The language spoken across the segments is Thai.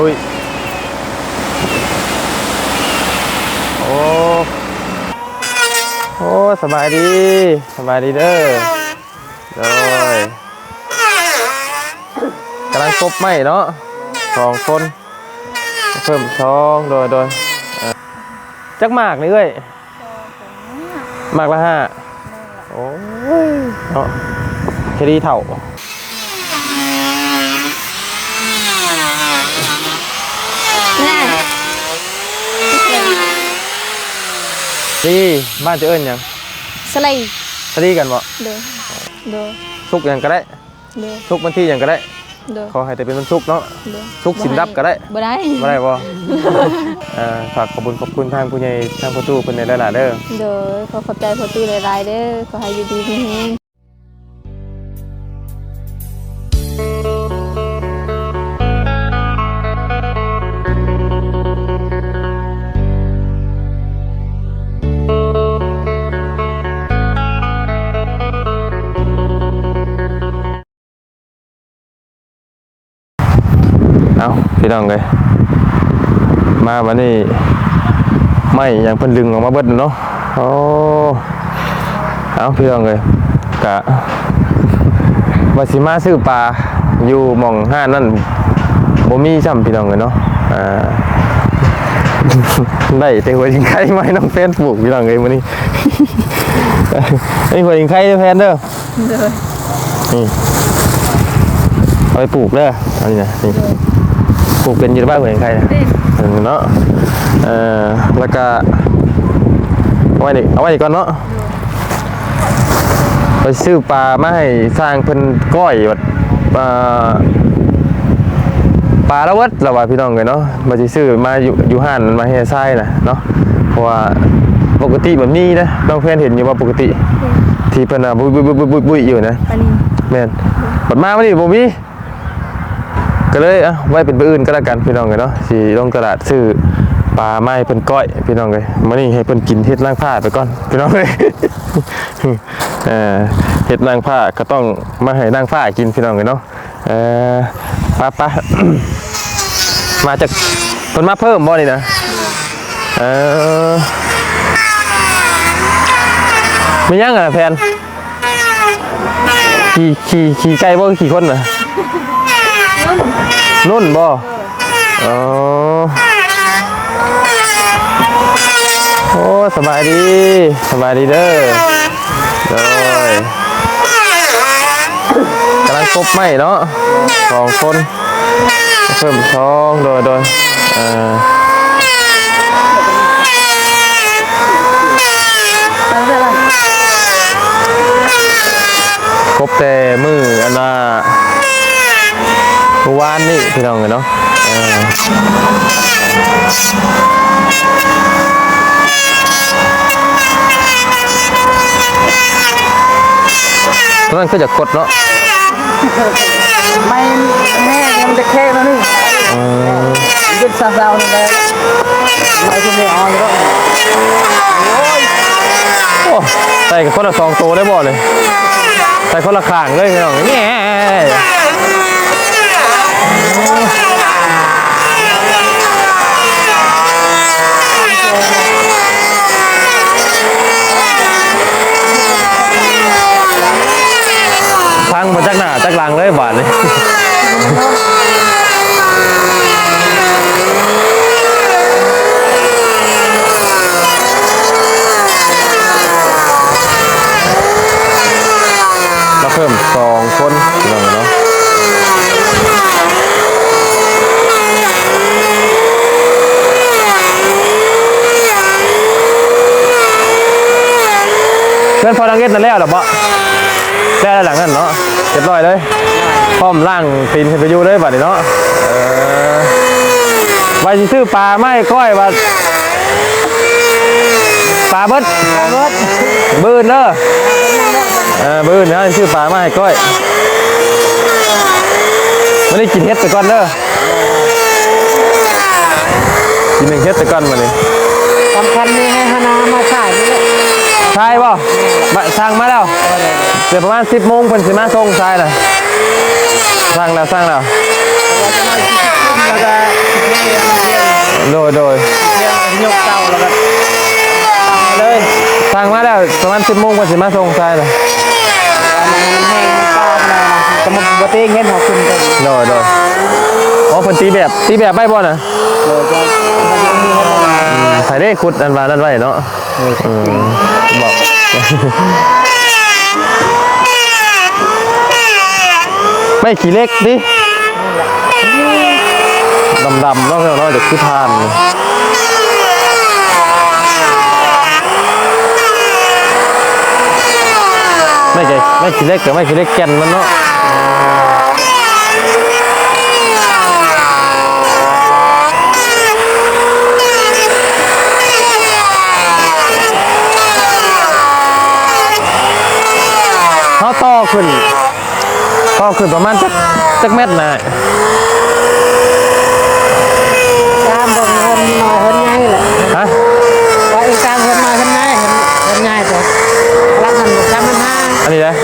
อุ้ยโอ้โอ้สบายดีสบายดีเด้อโดยกำลังกบไหมเนาะสองคน เพิ่มสองโดยโดยเอ่อจักหมากนี่เอ้ยหมากละห้าโอ้ยเนาะแค่ดีเท่าน่า ดีบ้านจะเอิ้นหยังสไลด์สดีกันบ่เด้อเด้อสุกหยังก็ได้เด้อสุกวันที่หยังก็ได้เด้อขอให้แต่เป็นวันสุกเนาะเด้อทุกสินรับก็ได้บ่ได้บ่ได้บ่เอ่อฝากขอบคุณขอบคุณทางผู้ใหญ่ทางประตูเพิ่นในหลายๆเด้อเด้อขอขอบใจพ่อตู้หลายๆเด้อขอให้อยู่ดีมีแฮง พี่น้องเอ้ยมาวันนี้ไม่ยังเพิ่นดึงออกมาเบิดเนาะโอ้เอาพี่น้องเอ้ยกะว่าสิมาซื้อปลาอยู่หม่องห้านั่นบ่มีซ้ำพี่น้องเอ้ยเนาะอ่าได้แต่หัวจิงไข่มาให้น้องแฟนปลูกพี่น้องเอ้ยมื้อนี้ไอ้หัวจิงไข่เด้อแฟนเด้อเด้อนี่เอาไปปลูกเด้อเอานี่นะนี่ป ลูกเป็นอยืนบ้านเหมือนใครนะเออเนาะเออแล้วก็เอาไว้นี่เอาไว้นี่ก่อนเนาะไปซื้อปลามาให้สร้างเพิ่นก้อยแบบอ่าปลาละเวัดละว่าพี่น้องเลยเนาะมาสิซื้อมาอยู่อยู่ห้านมาให้ทรายนะเนาะเพราะว่าปกติแบบนี้นะน้องเพื่อนเห็นอยู่ว่าปกติ ที่เพิ่นน่ะบุยบุยบุยบุยบุยอยู่นะปานินแม่นบัดมาวันนี้บ่มี ก็เลยอะไว้เป็นปืนอื่นก็แล้วกันพี่น้องเลยเนาะสิลงตลาดซื้อปลาไม้เพิ่นก้อยพี่น้องเลยมื้อนี้ให้เพิ่นกินเฮ็ดนางผ้าไปก่อนพี่น้องเลยเออเฮ็ดนางผ้าก็ต้องมาให้นางผ้ากินพี่น้องเลยเนาะเออป้าป้ามาจากเพิ่นมาเพิ่มบ่นี่นะเออมียังอะแฟนขี่ขี่ขี่ไกลบ่ขี่คนน่ะ นุ่นบ่อ๋อโอ้สบายดีสบายดีเด้อโดยกำลังกบไม้เนาะสองคน เพิ่มสองโดยโดยอ่อแล้วเด้อล่ะกบแต่มืออันน่ะ มื่อวานนี่พี่น้องเนาะเออตอนนั้นก็จะกดเนาะไม่แห้งมันจะแค่นั้นนี่ยึดซาซาวนี่แหละไม่คุณไม่เอาแล้วโอ้ใส่กับคนละสองตัวได้บ่เลยใส่คนละข้างเลยพี่น้องแง่ พังมาจากหน้าจากหลังเลยบาดเลย มาเพิ่มสองคนพี่น้องเนาะเพื่อ นั่นแล้วหรอปะแล้วหลังนั้นเนาะเรียบร้อยเลยพร้อมล่างตีนขึ้นไปอยู่เลยบัดนี้เนาะไว้สิซื้อปลาไม่ก้อยว่าปลาเบิดปลาเบิดบืนเด้อเออบื้อนะชื่อปลาไมาให้ก้อยไม่ได้กินเฮ็ดแต่ก่อนเด้อกินหนึ่งเฮ็ดแต่ก่อนมาเลยสำคัญนี่ให้ฮานามาฉายนี่แหละ ใช่ป่ะมาสั่งมาแล้ว เดี๋ยวประมาณสิบโมงเพิ่นสิมาส่งทรายน่ะสั่งแล้วสั่งแล้วเว่าจะมากินแล้วก็เลี้ยงเลี้ยงโดยโดยเลี้ยงยกเต้าแล้วก็ตั้งเลยทางมาแล้วประมาณ10โมงกว่าสิมาส่งทรายเลยมันแห้งมันป้าขนาดนั้นก็มันบ่เต้งเงี้ยเขาขึ้นไปโดยโดยอ๋อเพิ่นตีแบบตีแบบไม่บ่น่ะเลยก็มันยังมีให้เราใส่ได้ขุดอันว่านั่นไว้เนาะอืม บอกไม่ขี้เล็กดิดำๆเนาะเนาะเดี๋ยวคือทานไม่ใช่ไม่ขี้เล็กกับไม่ขี้เล็กแก่นมันเนาะ เขาต่อขึ้นต่อ ขึ้นประมาณจักจักเม็ดนะตามบ่เงินน้อยเฮินง่ายแหละฮะว่าอีกตามเฮินน้อยเฮินง่ายเฮินเฮินง่ายตัวรักมันจำมันห้าอันนี้นะ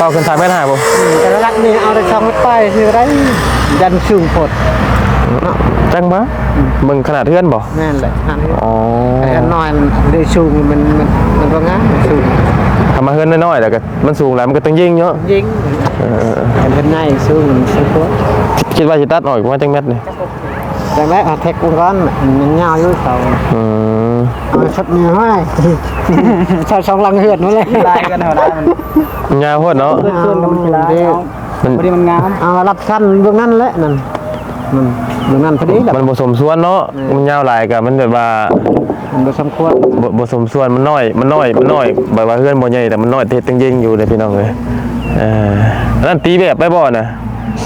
ต่อขึ้นสามเม็ดห้าปุ๊แต่ละรักนี่เอาได้ช่องไปคือไรยันสูงโพดจังปะมึงขนาดเพื่อนบ่นั่นแหละอันนี้อ๋อไอ้อันน้อยมันได้สูงมันมันมันว่าง่ายสูงทำมาเพื่อนน้อยๆแต่ก็มันสูงแล้วมันก็ต้องยิงเยอะยิง เห็นง่ายสูงสูงโพดคิดว่าจะตัดออกว่าจังเม็ดนี่ดังนั้นเอาเทคกูร้อนมันยาวอยู่เขาอืมเอาชุดนี้ให้ชาวช่องลังเหือดนั่นเลยลายกันเท่าไรมันมันยาวโพดเนาะเพื่อนกับมันกีฬามันพอดีมันงามเอารับสั้นเบื้องนั้นแหละนั่นมันเบื้องนั้นพอดีแหละมันผสมส่วนเนาะมันยาวหลายกับมันแบบว่ามันบ่สมควรบ่ผสมส่วนมันน้อยมันน้อยมันน้อยแบบว่าเพื่อนบ่ใหญ่แต่มันน้อยเฮ็ดต้องยิงอยู่เลยพี่น้องเลย เอ่าอันนั้นตีแบบไปบ่น่ะ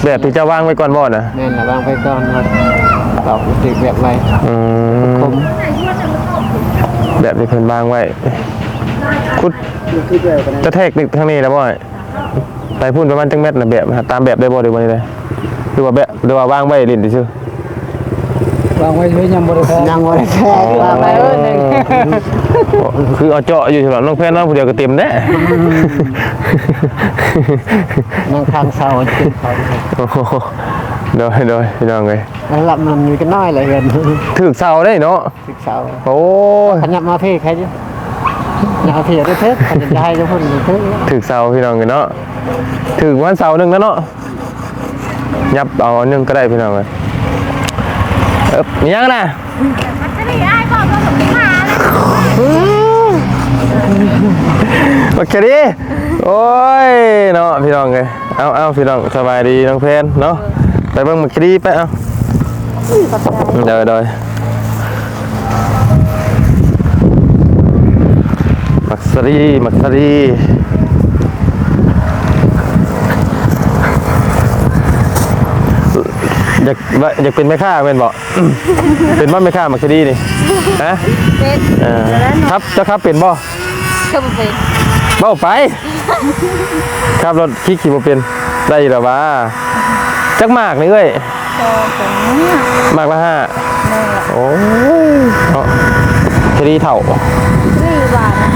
แบบที่เจะวางไว้ก่อนบ่น่ะแน่นละวางไปก่อนครับเอาติดแบบไรอืมผมแบบที่เพิ่นวางไว้คุดคือเดียวกันจะแทกนึกทางนี้แล้วบ่ไปพูดประมาณจังเม็ดน่ะแบบนะตามแบบได้บ่หรือบ่ได้เลยหรือว่าแบบหรือว่าวางไว้ลิ้นซื่อ วางไว้ช่วยยังบริแทยังบริแทวางไว้เออหนึ่งๆคือเอาเจาะอยู่สำหรับน้องแพนน้องผู้เดียวก็เต็มแน่นั่งทางเสาจิตเขาโอ้โหโดยโดยพี่น้องเอ้ยแล้วหลับมันมีกันน้อยเลยเห็นถึกเสาได้เนาะสิเสาโอ้ยขยับมาพี่ใครจะอย่าเอาพี่ได้เถิดขยับได้ทุกคนเถิดถึกเสาพี่น้องกันเนาะถึกวันเสาร์หนึงแล้วเนาะยับเอาอันหนึงก็ได้พี่น้องเอ้ย เอ๊บมียังนะโอเคดีโอ้ยเนาะพี่น้องเลยเอาเอาพี่น้องสบายดีน้องเพนเนาะไปเบิ่งมักคดีไปเอาเดี๋ยวเดี๋ยวมักสรีมักสรี อยากว่าอยากเป็นแม่ค้าเป็นบ่ เป็นว่าแม่ค้ามักคดีนี่ฮะเป็นเออครับเจ้าครับเป็นบ่ก็บ่เป็นเบ้าไป ครับรถขี่ขี่บ่เป็นได้หรอวะจักมากนี่เอ้ยก็เป็นเนี่ยมากละห้าโอ้ยเนาะคดีเถ่านี่ว่านะ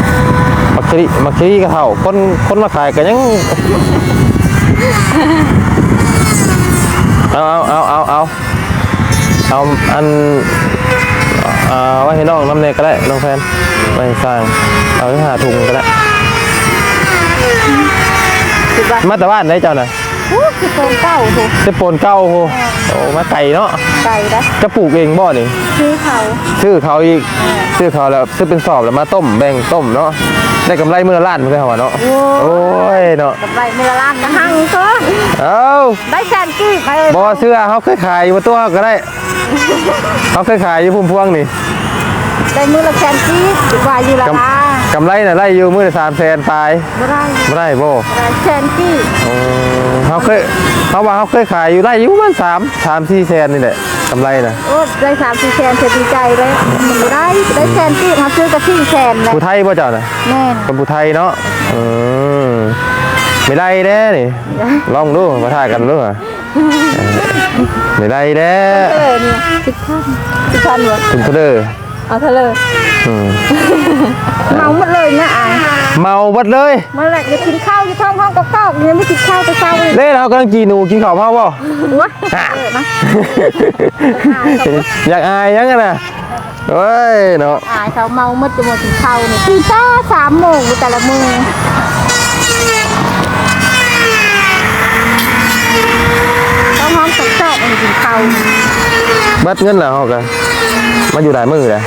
มักคดีมักคดีก็เถ่าคนคนมาขายก็ยัง เอาเอาเอาเอาเอาเอาอันอ่าไว้ให้น้องน้ำเนยก็ได้น้องแฟนไว้ให้สร้างเอาไปหาถุงก็ได้คิดว่ามาแต่บ้านได้เจ้าน่ะโอ้คือโกงเก้าถูกจะโปนเก้าโอ้โหโอ้มาไก่เนาะไก่นะจะปลูกเองบ่นี่ ชื่อเขา ชื่อเขาอีกชื่อเขาแล้วซื้อเป็นสอบแล้วมาต้มแบ่งต้มเนาะ ได้กำไรมือละล้านไม่ใช่เหรอเนาะโอ้ยเนาะกับไรเมื่อล้านกระหังก็เอ้าได้แสนกี่ไปเลยบอเสื้อเขาเคยขายอยู่บนตัวเขาก็ได้เขาเคยขายอยู่พุ่มพวงนี่ได้มือละแสนกี่ดีกว่าอยู่ละกลาำกำไรน่ะไล่อยู่มือละสามแสนตายไม่ได้ไม่ได้บ่ได้แสนกี่โอ้เขาเคยเขาว่าเขาเคยขายอยู่ได้อยู่ประมันสามสามสี่แสนนี่แหละกำไรน่ะโอ้ได้สามสี่แสนเสียดีใจเลยไม่ได้ได้แสนกี่มาซื้อกับสี่แสนเลยผู้ไทยป่ะเจ้าน่ะแน่นคนผู้ไทยเนาะอืมไม่ได้แน่นี่ลองดูมาถ่ายกันดูอะเออไม่ได้แน่เออเนี่ยสิบพันสิบพันวะคุณเธอ เอาเถอะเลยอืมเมาหมดเลยนะอะเมาเบัดเลย เมื่อไหร่จะกินข้าวอยู่ท้องห้องกับข้าวยังไม่กินข้าวแต่เช้าเลยเล่เรากำลังกินหนูกินข้าวเผาเปล่า วะเออนะอยากอายยังไงนะเฮ้ยเนาะอายเขาเมาหมดจะมากินข้าวเนี่ยตีจ้าสามโมงแต่ละมือต้องห้องสองจอกมันกินข้าวเบัดเงินเหรอเขากัน มาอยู่หลายมือเลย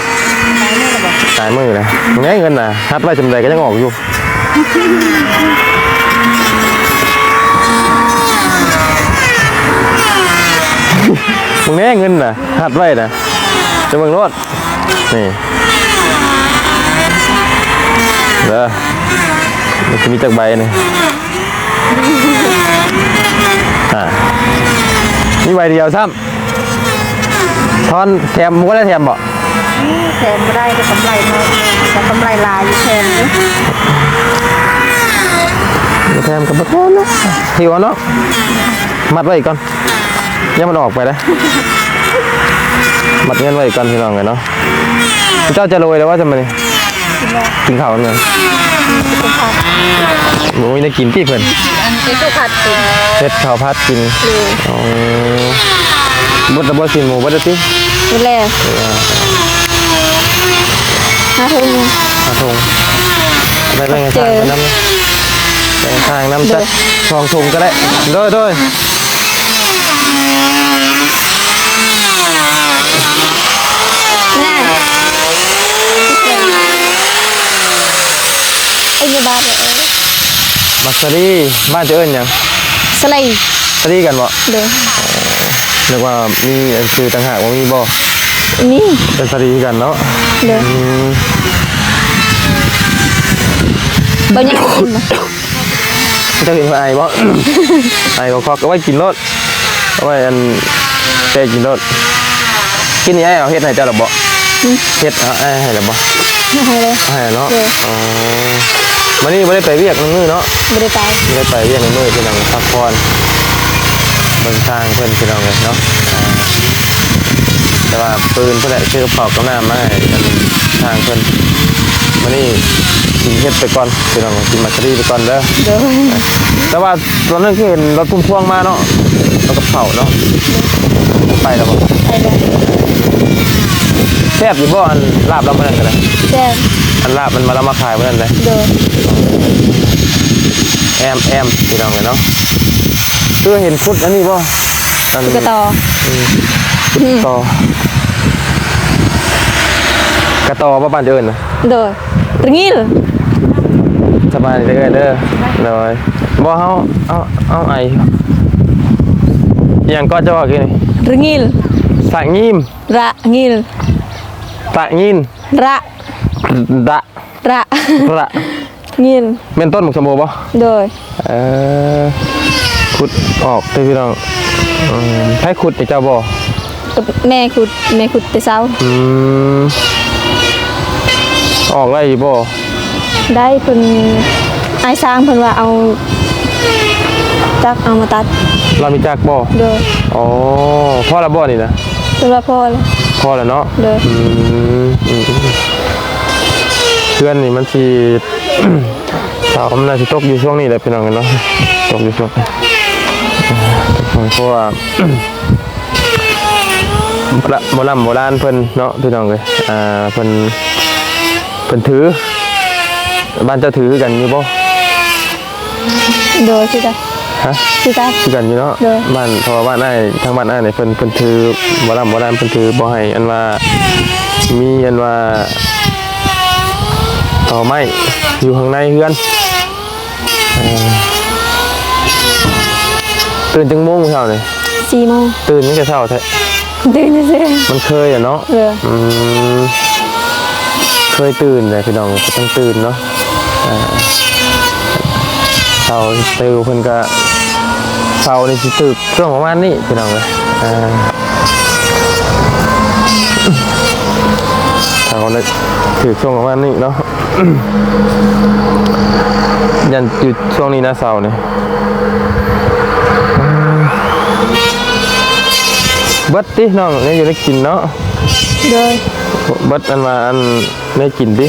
หลายมือเลยไงเงินน่ะฮัดไว้จำใดก็ยังออกอยู่มึงแน่เงินน่ะฮัดไว้นะจะมึงโนดนี่เด้อมันจะมีจักใบนี่อ่ามีใบเดียวซ้ำ ทอนแถมมึงก็ได้แถมบ่แทนไม่ได้ก็กำไรน้อยแต่กำไรลายอยู่แทนนี่บ่แถมกับบ่แถมเนาะหิวเอาเนาะมัดไว้อีกก่อนอยังมันออกไปเลยมัดเงินไว้อีกก่อนพี่น้องเลยเนาะเจ้าจะรวยแล้วว่าจะมานี่กินข้าวกันเลยหนูจะกินที่เพิ่นอันนี้ก็ผัดกินเฮ็ดข้าวผัดกินเลยอ๋อบุตรบ่สิหมูบ่ได้ตินี่แหละห้าทุ่มอาทงได้ได้ไงเจทางอไปน้ำได้ทางน้ำจัดสองถุงก็ได้โดยโดยแน่ไอ้ยาบาเลยมักซารีบ้านจะเอิ้นหยังสไลด์ซารีกันบ่เด้อ นึกว่ามีอันชื่อต่างหากว่ามีบ่นี่ เป็นซารีกันเนาะเด้ออื มบ่ยังกินบ่เจะเห็นว่าไอ้บ่ ไอ้ก็คอกเอาไว้กินรถเอาไว้อันแต่กินรถกินนี่ไอ้เอาเฮ็ดให้เจ้าหรอบ่เฮ็ดเอาไอ้ให้หรอบ่ให้เลย ให้เนาะเด้อ อ๋อวันนี้บ่ได้ไปเวียกนึงมื้อเนาะ บ่ได้ไป ไม่ได้ไปเรียนในมือพี่น้องพักผ่อนเบิ่งทางเพื่อนพี่น้องเลยเนาะอ่าแต่ว่าปืนเพื่อนแหละชื่อปอกกับหน้ามาให้กันทางเพื่อนมานี่กินเฮ็ดไปก่อนพี่น้องกินมัสรีไปก่อนเด้อเด้อแต่ว่าตอนนั้นคือเห็นรถพุ่มพวงมาเนาะรถกระเป๋าเนาะไปแล้วบ่ไปเลยแซ่บอยู่บ่อันลาบเราเมื่อนั้นกันเลยแซ่บอันลาบมันมาแล้วมาขายเมื่อนั้นเลยเด้อแอมแอมพี่น้องเลยเนาะ คือเห็นฟุตอันนี้บ่อันกระต่อต่อกระต่อบ่บ้านเดินนะเด้อตรงนี้เลยสบายเด้อเด้อเลยบ่เฮาเอาเอาไออหยังก็จะว่ากี่นี่ตรงนี้เลยสะงีมระงิลตะงีนระดะระระงิลแม่นต้นหมกชมพูบ่เด้อเออ ขุดออกเด้อพี่น้องอืมให้ขุดไอ้เจ้าบ่แม่ขุดแม่ขุดแต่เช้าอืมออกได้อีบ่ได้เพิ่นไอ้ายสร้างเพิ่นว่าเอาจักเอามาตัดเรามีจักบ่เด้ออ๋อพ่อละบ่นี่นะเพิ่นว่าพอแล้วพอแล้วเนาะเด้ออืมอืมอืมเพื่อนนี่มันสี สาวมันน่าจะตกอยู่ช่วงนี้แหละพี่น้องกันเนาะตกอยู่ช่วงนี้เพราะว่าโบราณโบราณเพิ่นเนาะพี่น้องเลยอ่าเพิ่นเพิ่นถือ บ้านเจ้าถือกันอยู่บ่เด้อสิจ้ะฮะสิจ้ะคือกันอยู่เนาะเด้อบ้านเพราะว่าบ้านอ้ายทางบ้านอ้ายเนี่ยเพิ่นเพิ่นถือโบราณโบราณเพิ่นถือบ่ให้อันว่ามีอันว่าต่อไม้อยู่ข้างในเฮือนเออ ตื่นจังโมงเช้านี่4โมงตื่นตั้งแต่เช้าแท้ตื่นซื่อมันเคยอะเนาะเด้ออืมเคยตื่นเลยพี่น้องก็ต้องตื่นเนาะอ่าเช้าตื่นเพิ่นก็เช้านี่สิตื่นช่วงประมาณนี้พี่น้องเลยอ่าเช้านี่ถือช่วงประมาณนี้เนาะยันหยุดช่วงนี้นะเสาร์นี่ เบิดติน้องนี่อยู่ได้กินเนาะเด้อเบิดอันมาอันได้กินดิ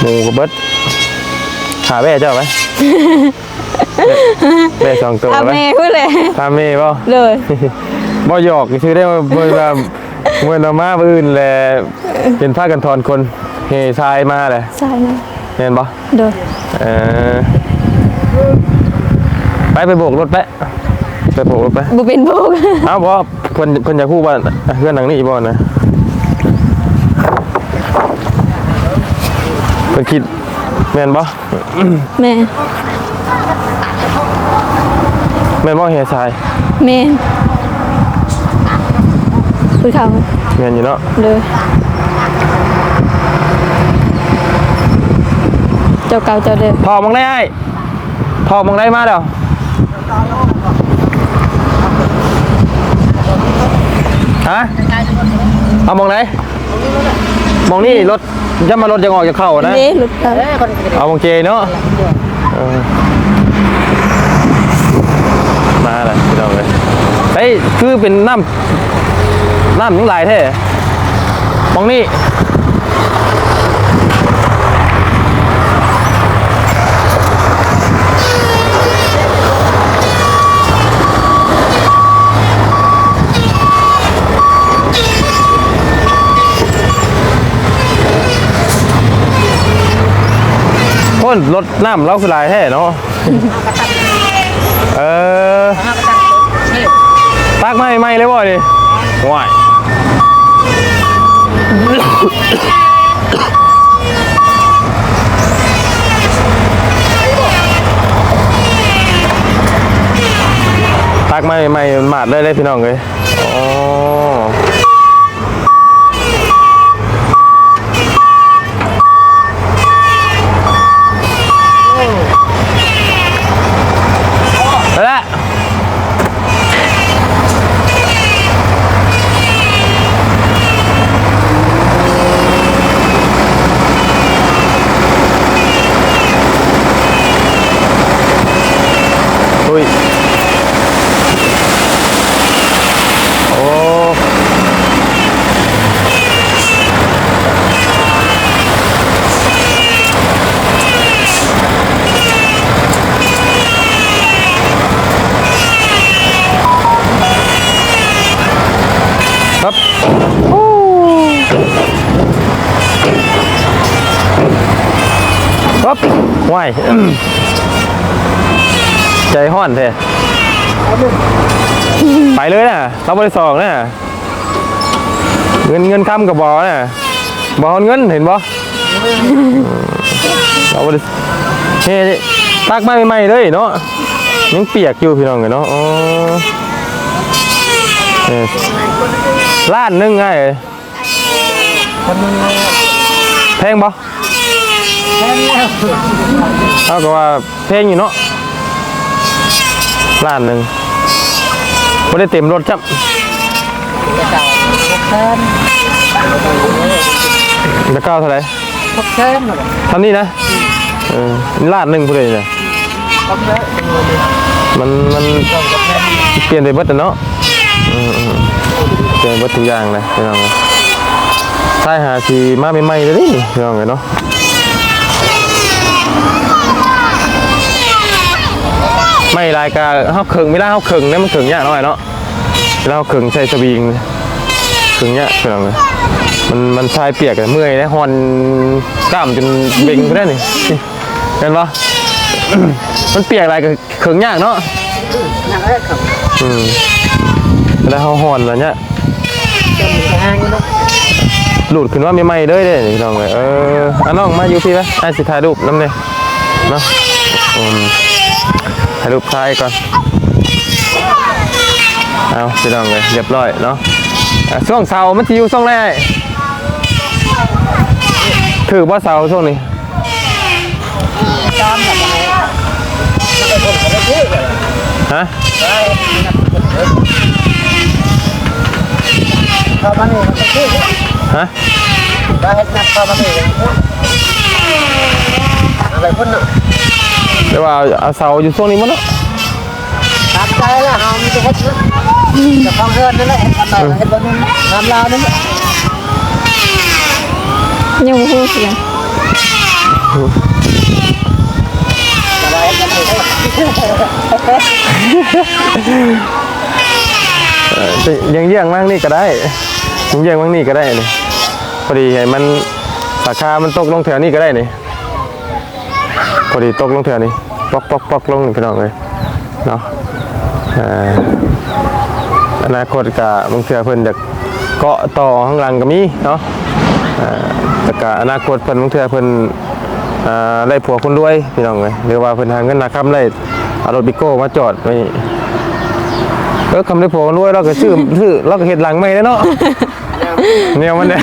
หมูกับเบิดขาแม่เจ้าไหมแม่สองตัวอาไหมแม่พูดเลยทาเม่ป่เลยบ่หยอกชื่อได้ว่าเมื่อว่าเมื่อนามาอื่นแหละเป็นผ้ากันทอนคนเฮทรายมาเลยใช่นะเห็นปะเด้อเออ ไปไปโบกรถไปไปโบกรถไปบ่เป็นพวกเอ้าบ่เพิ่นเพิ่นจะพูดว่าเพื่อนหลังนี้บ่นะเพิ่นคิดแม่นบ่แม่แม่นบ่เฮทรายแม่พูดเขาแม่นอยู่เนาะเลยเจ้าเก่าเจ้าเดิมพอมองได้ไอ้พอมองได้มาแล้วฮะ เอามองไหน มองนี่รถย่ามารถยังออกจากเข้านะ นี่หลุดเขาเอามองเจเนาะเออมาแล้วพี่น้องเลยเฮ้ยคือเป็นน้ำน้ำยังไหลายแท้มองนี่ นรถน้ำเราคือหลายแท้เนาะเออตักไม่ไม่เลยบ่ดิว้ายตักไม่ไม่มันมาดเลยเลยพี่น้องเลย ครับว้ายใจห้อนเท่ไปเลยนะเราบริสองนะเงินเงินคำกับบอนะบอเงินเห็นบอเราบริเฮ้ตักมาใหม่ๆเลยเนาะยังเปียกอยู่พี่น้องเลยเนาะอ๋อเออล้านหนึงไงแพงบ่ เอาก็ว่าแพงอยู่เนาะล้านหนึ่งไม่ได้เต็มรถครับแทนจะก้าวเท่าไหร่พกแทนหมดเท่านี้นะเออลาดหนึ่งพูดเลยเนี่ยพกเยอะมันมันเปลี่ยนไปเบิดแต่เนาะอืมอืมเปลี่ยนเบิดทุกอย่างเลยพี่น้องเลยใช่หาสีมาใหม่ๆเลยนี่พี่น้องเลยเนาะ ไม่รายกาเฮาเคิงไม่ได้เฮาเคิงเนี่ยมันเคิงยากหน่อยเนาะเวลาเฮาเคิงใช้สวิงเคิงยากพี่น้องเลยมันมันชายเปียกอะเมื่อยนะฮอนกล้ามจนเบ่งไปได้นี่เห็นปะมันเปียกอะไรก็เขิงยากเนาะอืมแล้วเขาหอนแล้วเนี่ยาหลุดขึ้นว่าไม่ไหม้เลยเด้นี่น้องเลยเอออะน้องมาอยู่พี่ไหมไอ้สิถ่ายรูปน้ำเนี่ยเนาะอืม ถ่ายรูปท้ายก่อน เอาพี่น้องเลยเรียบร้อยเนาะช่วงเสาร์มันจะอยู่ช่วงแรกถือว่าเสาร์ช่วงนี้จอมแบบไหนไม่ได้คนเขาไม่ยืดเลยฮะเขามานี่มันจะยืดฮะได้ให้นับเขามานี่อะไรพุ่นน่ะ เดี๋ยวว่าเอาเอาเสาร์อยู่ช่วงนี้มั้งเนาะตัดใจแล้วเขามีแต่เฮ็ดนะจะฟังเฮือนนั่นแหละเฮ็ดกันหน่อยเฮ็ดบนนั้นน้ำลาวนั่นแหละยังบ่ฮู้คือหยังสบายกันเลยเออแต่ยังเยี่ยงมากนี่ก็ได้ยังเยี่ยงมากนี่ก็ได้นี่พอดีให้มันราคามันตกลงแถวนี้ก็ได้นี่ พอดีตกลงแถวนี้ปอกปอกปอกลงพี่น้องเลยเนาะอนาคตกับบางเทื่อเพิ่นจะเกาะต่อข้างหลังก็มีเนาะแต่ก็อนาคตเพิ่นบางเทื่อเพิ่นเอ่อได้ผัวคนรวยพี่น้องเลยหรือว่าเพิ่นหาเงินหาคำได้เอารถบิโก้มาจอดไว้เออคำได้ผัวกันด้วยเราก็ชื่อชื่อเราก็เห็ดหลังไม่ได้เนาะเนี่ยมันได้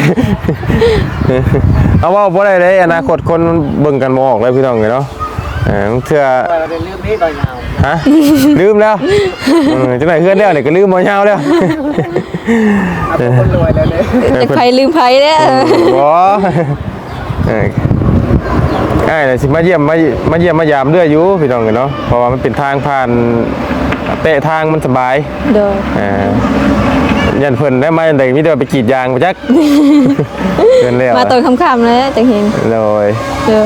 เอาว่าบ่ได้เลยอนาคตคนเบิ่งกันบ่ออกเลยพี่น้องเลยเนาะ เออเทื่อไปเรียนลืมนี่ต่อยยาวฮะ ลืมแล้วเออจังไหนเฮือนแล้วนี่ก็ลืมบ่ยาวแล้วเอาเป็นคนรวยแล้วเลยจากไผลืมไผเด้อบ่เออไอ้น่ะสิมาเยี่ยมมามาเยี่ยมมายามเรื่อยอยู่พี่น้องเนาะเพราะว่ามันเป็นทางผ่านเตะทางมันสบายโดยเอ่อยันเพิ่นได้มาจังไดมีแต่ว่าไปกรีดยางบ่จักเกินแล้วมาตอนค่ำๆแล้วจังเห็นเลยเด้อ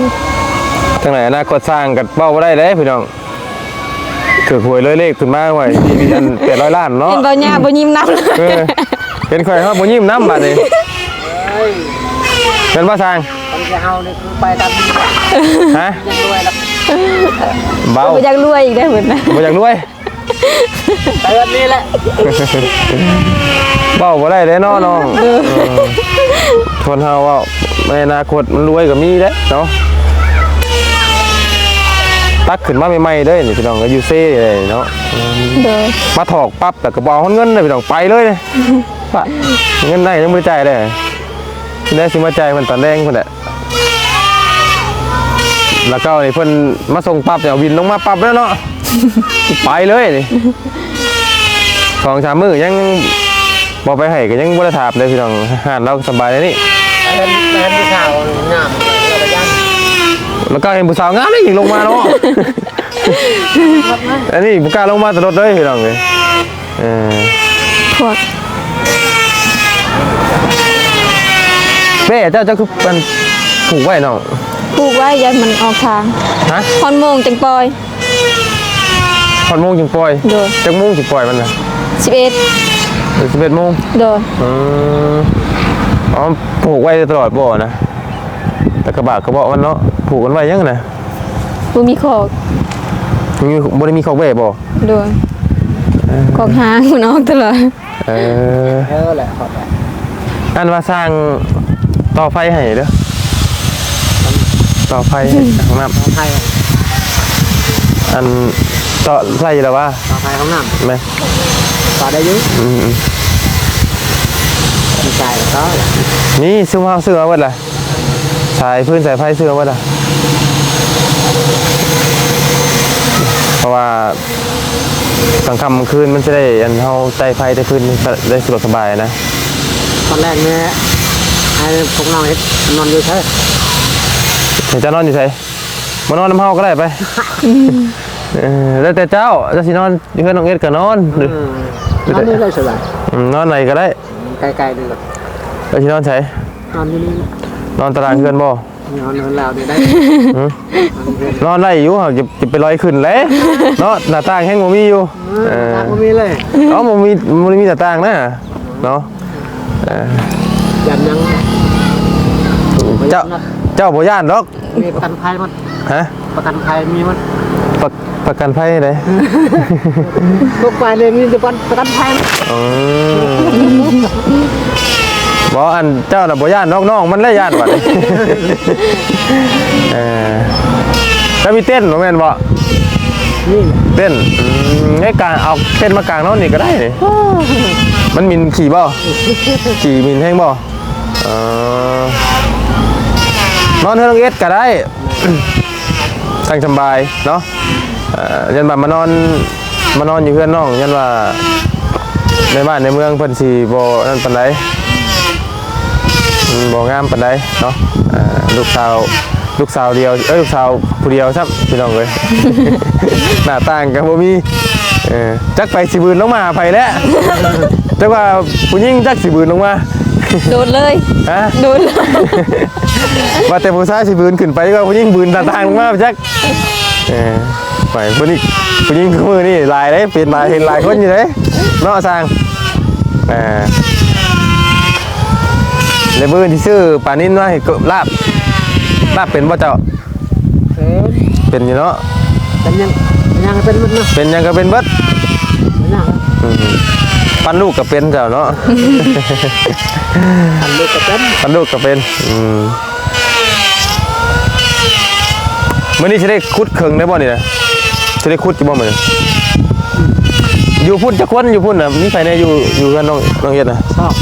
ทั้งไหนอนาคตสร้างกันเป้าบ่ได้เลยพี่น้องถือหวยเลยเลขขึ้นมาไว้ที่อัน800ล้านเนาะเห็นบ่ย่าบ่ยิ้มนำเออเห็นข่อยเฮาบ่ยิ้มน้ำบัดนี้เฮ้ยเป็นว่าสร้างคนจะเอาเนี่คือไปตามนี้ฮะรวยแล้วเบาบ่อยากรวยอีกได้อเพิ่นนะบ่อยากรวยไปแบบนี้แหละเบาบ่ได้เด้เนาะน้องเออคนเฮาเว่าในอนาคตมันรวยก็มีเด้เนาะ ตักขึ้นมาใหม่ๆเด้นี่พี่น้องก็อยู่เซ่เลยเนาะโดยมาถอกปั๊บแต่กระบอกเงินเลยพี่น้องไปเลยเลยปะเงินได้ยังไม่ได้จ่ายเลยได้สิมาจ่ายมันตอนแรกคนแหละแล้วก็นี่เพิ่นมาส่งปั๊บเนี่ยเอาวินลงมาปั๊บแล้วเนาะไปเลยนี่สองสามมือยังบอกไปให้ก็ยังบ่ได้ถามเลยพี่น้องหานเราสบายเลยนี่ไปเห็นไปเห็นผู้สาวงามเราไปย่าง แล้วก็เห็นผู้สาวงามนี่อีกลงมาเนาะ อันนี้บุกล้าลงมาตลอดเลยพี่น้องเลยเออพวกเป้เจ้าเจ้าคือมันผูกไว้น้องผูกไว้ยันมันออกทางฮะฮอนโมงจังปล่อยตอนโมงจึงปล่อยโดย จักโมงจึงปล่อยมันนะ11สิบเอ็ดโมงโดย อืมอ๋อผูกไว้ตลอดบ่นะ แต่กระบะกระบอกมันเนาะผูกกันไว้ยังนะบ่มีขอกมีบ่ได้มีขอกเว้บ่โดยขอกหางมันออกตลอดเออเออแหละขอบแหละอันว่าสร้างต่อไฟให้เด้อต่อไฟให้ห้องน้ของไทยำอันต่อใส่แล้วว่าของไทยของน้ไหมำต่อได้อยุ่อืม มีใจกับเขาแหละๆนี่ซื้อมาซื้อมาเบิดล่ะ สายพื้นสายไฟซื้อมาเบิดล่ะเพราะว่ากลางค่ำกลางคืนมันจะได้อันเฮาใต้ไฟใต้พื้นได้สะดวกสบายนะตอนแรกเนี่ยไอ้พวกเราเฮ็ดนอนอยู่เฉยเดี๋ยวจะนอนอยู่ไสมานอนน้ำเฮาก็ได้ไปเออแล้วแต่เจ้าจะสินอนอยู่เพื่อนน้องเอ็ดก็นอนหรืออืมนอนนี่ได้สบายอืมนอนไหนก็ได้ไกลๆดีกว่าแล้วสินอนไสนอนอยู่นี่ นอนตารางเพื่อนบ่นอนนอนแล้วเนี่ยได้นอนได้อยู่หากจะจะไปลอยขึ้นเลยเนาะหน้าต่างแห้งบ่มีอยู่เออทางก็มีเลยเอ๋อบ่มีบ่ได้มีหน้าต่างนะเนาะเออยันยังเจ้าเจ้าบ่ย่านดอกมีประกันภัยมันฮะประกันภัยมีมันประประกันภัยได้ทุกฝ่ายเลยมีประกันประกันภัยมันอืม บ่อันเจ้าน่ะบ่ย่านน้องๆมันเลยย่านบัดนี้เออแล้วมีเต้นบ่แม่นบ่นี่เต้นอืมให้กลางเอาเต้นมากลางเนาะนี่ก็ได้นี่มันมินขี่บ่ขี่มินแห้งบ่เออนอนเฮือนน้องเอสก็ได้สั่งสำบายเนาะเอ่อยันแบบมานอนมานอนอยู่เพื่อนน้องยันว่าในบ้านในเมืองเพิ่นสีบ่นั่นปานใดอืม บ่งามปานใดเนาะเอ่อลูกสาวลูกสาวเดียวเอ้ยลูกสาวผู้เดียวครับพี่น้องเอ้ย หน้าต่างกันบ่มีเออจักไปสิบืนลงมาไผแล้วจักว่าผู้หญิงจักสิบืนลงมา โดดเลยฮะ โดดเลยว่าแต่ผู้ชายสิบืนขึ้นไปก็ผู้หญิงบืนต่างๆลงมาจักเออไปผู้นี้ผู้หญิงคือมือนี่ลายเลยเปลี่ยนลายเห็นลายคนอยู่เลยเนาะสร้างเออ เลยบืนที่ซื้อปลานิ่นว่าให้กบลาบลาบเป็นบ่เจ้าเอ๊ะเป็นอยู่เนาะเป็นยังยังเป็นมันเนาะเป็นหยังก็เป็นเบิดยังอืมปั้นลูกก็เป็นเจ้าเนาะทันลูกกับเป็นปั้นลูกก็เป็นอืมมื่อนี้จะได้คุดเคิงได้บ่นี่นะจะได้คุดจะบ่มื้อนี้อยู่พุ่นจะคนอยู่พุ่นน่ะมีใครเนี่ยอยู่อยู่กันน้องน้องเฮ็ดน่ะชอบ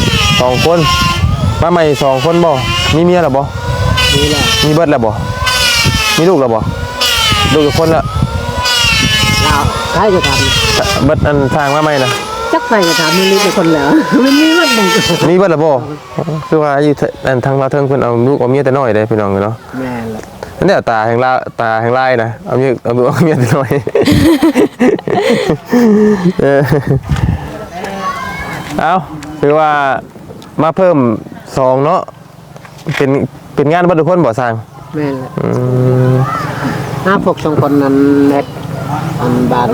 สองคน มาใหม่สองคนบ่มีเมียแล้วบ่นี่แหละมีเบิดแล้วบ่มีลูกแล้วบ่ลูกกี่คนละเราใครจะทเบิดอันทางมาใหม่น่ะำจักใครจะทำนี่เป็นคนแล้วมันมีมันหนึ่งมีเบิดแล้วบ่คือว่าอยู่เถอันทางเราวเทิงเพิ่นเอาลูกเอาเมียแต่น้อยเด้พี่น้องเนาะ แม่ละนั่นแหละตาแห่งลาตาแห่งลายนะเอาเมียเอาเอาเมียแต่น้อย เออเอาคือว่ามาเพิ่ม สองเนาะเป็นเป็นงานบัตรทุกคนบ่สร้างแม่ละอืมห้าพวกสองคนนั้นเน็ตอันบาน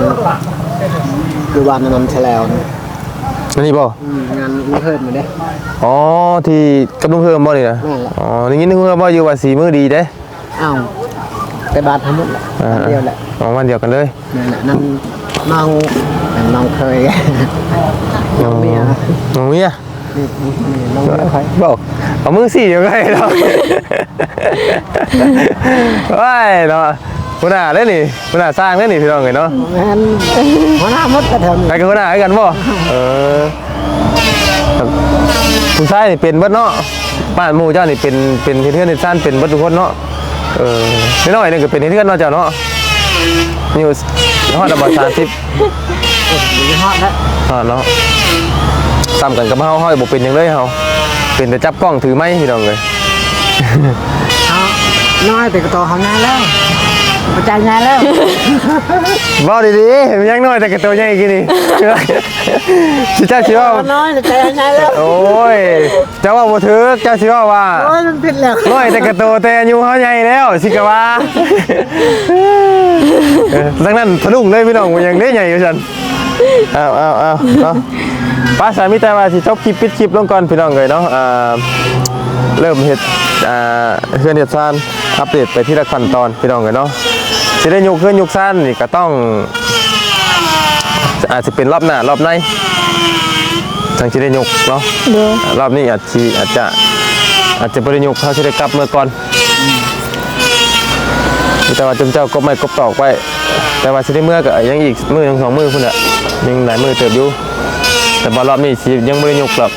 ดูบานนั้นแฉลวนะนั่นนี่บ่อืมงานไม่เพิ่มมาเด้ อ๋อที่กับลุงเพิ่มบ่นี่นะนั่นแหละ อ๋ออย่างนี้นึกว่าบ่อยู่ว่าสีมือดีเด้อ้าวไปบานทั้งหมดแหละอ่าอันเดียวแหละอ๋อวันเดียวกันเลยนั่นแหละนั่นน้องน้องเคย น้องเมีย น้องเมีย นี่นี่น้องเมียใครบอกเอามือสี่ยังไงเนาะว้ายเนาะหัวหน้าเล่นนี่หัวหน้าสร้างเล่นนี่พี่น้องเห็นเนาะแม่นหัวหน้ามดกระเทิมไปกับหัวหน้าให้กันบ่เออผู้ชายนี่เป็นเบิดเนาะบ้านหมู่เจ้านี่เป็นเป็นเพื่อนในซ่านเป็นเบิดทุกคนเนาะเออน้อยๆนี่ก็เป็นเพื่อนเนาะเจ้าเนาะนี่ฮอดอันดับสามสิบมีฮอดแล้วฮอดเนาะ ซ้ำกันกับเฮาเฮาบ่เป็นหยังเลยเฮาเป็นแต่จับกล้องถือไม้พี่น้องเลย เอาน้อยแต่ก็โตทำงานแล้วประจายงานแล้ว บ่ดีๆมันยังน้อยแต่กระตัวใหญ่กี่นี่ สิเจ้าสิว่าน้อยแต่ใจงานแล้วโอ้ยเจ้าว่าบ่ถึกเจ้าสิว่าว่าโอ้ยมันผิดแล้วน้อยแต่กระตัวแต่อายุเฮาใหญ่แล้วสิกะว่าเออดังนั้นทะลุงเลยพี่น้องมันยังได้ใหญ่อยู่ซั่นอ้าวอ้าวอ้าวเนาะ ป้าสามีแต่ว่าสิจบคลิปปิดคลิปลงก่อนพี่น้องเลยเนาะอ่าเริ่มเฮ็ดอ่าเฮือนเฮ็ดซ่านอัปเดตไปทีละขั้นตอนพี่น้องเลยเนาะสิได้ยกเฮือนยกซ่านนี่ก็ต้องอาจจะเป็นรอบหน้ารอบในทางจะได้ยกเนาะเด้อรอบนี้อาจจะอาจจะอาจจะบริยกเขาจะได้กลับเมื่อก่อนแต่ว่าจำเจ้าก็ไม่กบตอกไว้ แต่ว่าจะได้เมื่อก็ยังอีกมือยังสองมือพุ่นอะยังหลายมือเติบอยู่ แต่บอลรอบนี้สิยังบริยกหรอก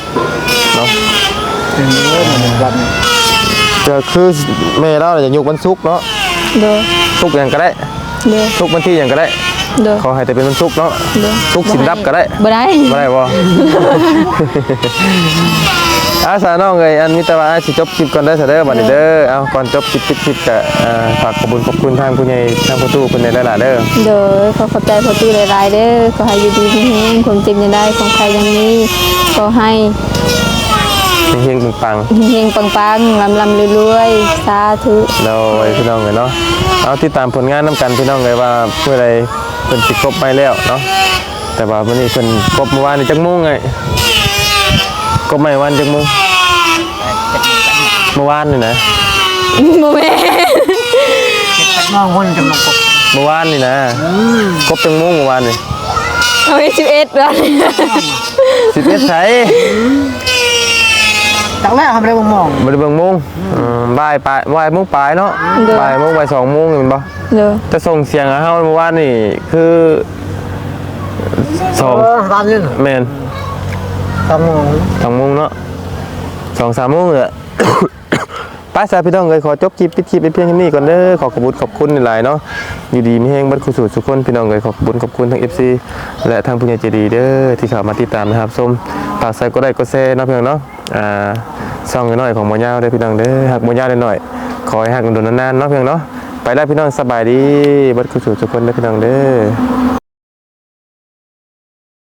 เนาะวันจะคือแม่เราจะยกวันศุกร์เนาะเด้อศุกร์อย่างก็ได้เด้อศุกร์วันที่อย่างก็ได้เด้อขอให้แต่เป็นวันศุกร์เนาะเด้อศุกร์สินรับก็ได้บ่ได้บ่ได้บ่ อาสาน้องเอ้ยอันมิตรว่าสิจบคลิปก่อนเด้อเสยเด้อบัดนี้เด้อเอาก่อนจบคลิปปิดคลิปก็อ่าฝากขอบคุณขอบคุณทางผู้ใหญ่ทางผู้ตู้เพิ่นได้หลายๆเด้อเด้อขอขอบใจพ่อตู้หลายๆเด้อขอให้อยู่ดีมีแฮงความเจ็บอย่าได้ของใครยังมีขอให้เฮงๆปังเฮงๆปังๆลำๆรวยๆสาธุๆแล้วไว้พี่น้องเอ้ยเนาะเอาติดตามผลงานนํกันพี่น้องเอ้ยว่าเมื่อใดเพิ่นสิครบไปแล้วเนาะแต่ว่ามื้อนี้เพิ่นครบเมื่อวานนี่จักโมงไง ครบไม่วันจักโมงเมื่อวานนี่นะบ่แม่นมองคนจะมองกบเมื่อวานนี่นะครบจักโมงเมื่อวานนี่เอาไป11แล้ว11ไสจากแรกทำอะไรมองบริเบิงโมงอืมบ่ายปลายบ่ายโมงปลายเนาะบ่ายโมงบ่ายสองโมงเห็นปะเด้อจะส่งเสียงอะเฮาเมื่อวานนี่คือสองเออตอนนี้แมน สองโมงสองโมงเนาะสองสามโมงเลย ป้าสาวพี่น้องเลยขอจบคลิปปิดคลิปไปเพียงแค่นี้ก่อนเด้อขอขอบคุณขอบคุณหลายๆเนาะอยู่ดีไมีแห้งบัดคุสูตรทุกคนพี่น้องเลยขอบคุณขอบคุณทั้ง FC และทางผู้ใหญ่ใจดีเด้อที่เข้ามาติดตามนะครับส้มฝากใส่ก็ได้ก็แซ่เนาะเพียงเนาะอ่าซ่องน้อยของหมอยาวได้พี่น้องเด้อหักหมอยาวได้หน่อยขอให้หักโดนนานๆเนาะเพียงเนาะไปแล้วพี่น้องสบายดีบัดคุสูตรทุกคนเด้อพี่น้องเด้อ